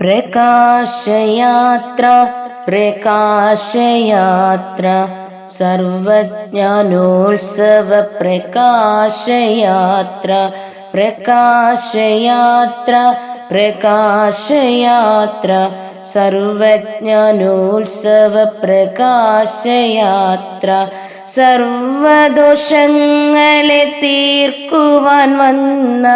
പ്രകാശയാത്ര പ്രകാശയാത്ര സർവജ്ഞാനോത്സവ പ്രകാശയാത്ര പ്രകാശയാത്ര പ്രകാശയാത്ര സർവജ്ഞാനോത്സവ പ്രകാശയാത്ര സർവദോഷങ്ങളെ തീർക്കുവാൻ വന്ന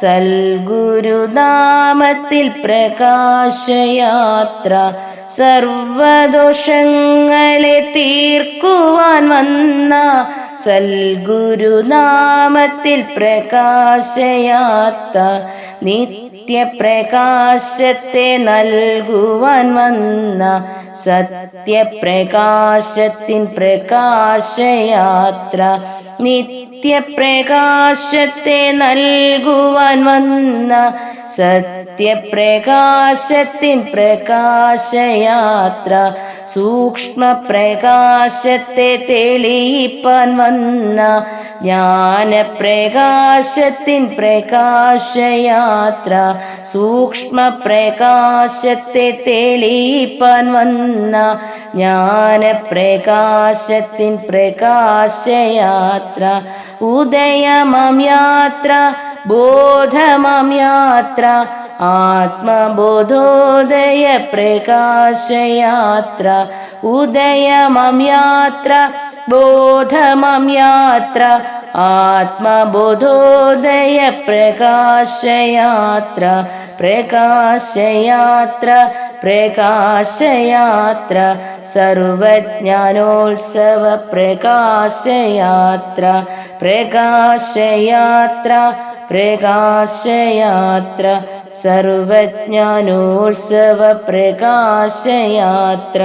സൽഗുരുനാമത്തിൽ പ്രകാശയാത്ര. സർവദോഷങ്ങളെ തീർക്കുവാൻ വന്ന സൽഗുരുനാമത്തിൽ പ്രകാശയാത്ത നിത്യപ്രകാശത്തെ നൽകുവാൻ വന്ന സത്യപ്രകാശത്തിൻ പ്രകാശയാത്ര നിത്യപ്രകാശത്തെ നൽകുവാൻ വന്ന സത്യപ്രകാശത്തിൻ പ്രകാശയാത്ര സൂക്ഷ്മപ്രകാശത്തെ തെളിയിപ്പാൻ വന്ന ജ്ഞാനപ്രകാശത്തിൻ പ്രകാശയാത്ര സൂക്ഷ്മപ്രകാശത്തെ തെളിയിപ്പാൻ വന്ന ജ്ഞാനപ്രകാശത്തിൻ പ്രകാശയാത്ര ഉദയമം യാത്ര ബോധമം യാത്ര ആത്മബോധോദയ പ്രകാശയാത്ര ഉദയമം യാത്ര ബോധമം യാത്ര ആത്മബോധോദയ പ്രകാശയാത്ര പ്രകാശയാത്ര പ്രകാശയാത്ര സർവജ്ഞാനോത്സവ പ്രകാശയാത്ര പ്രകാശയാത്ര പ്രകാശയാത്ര സർവജ്ഞാനോത്സവ പ്രകാശയാത്ര.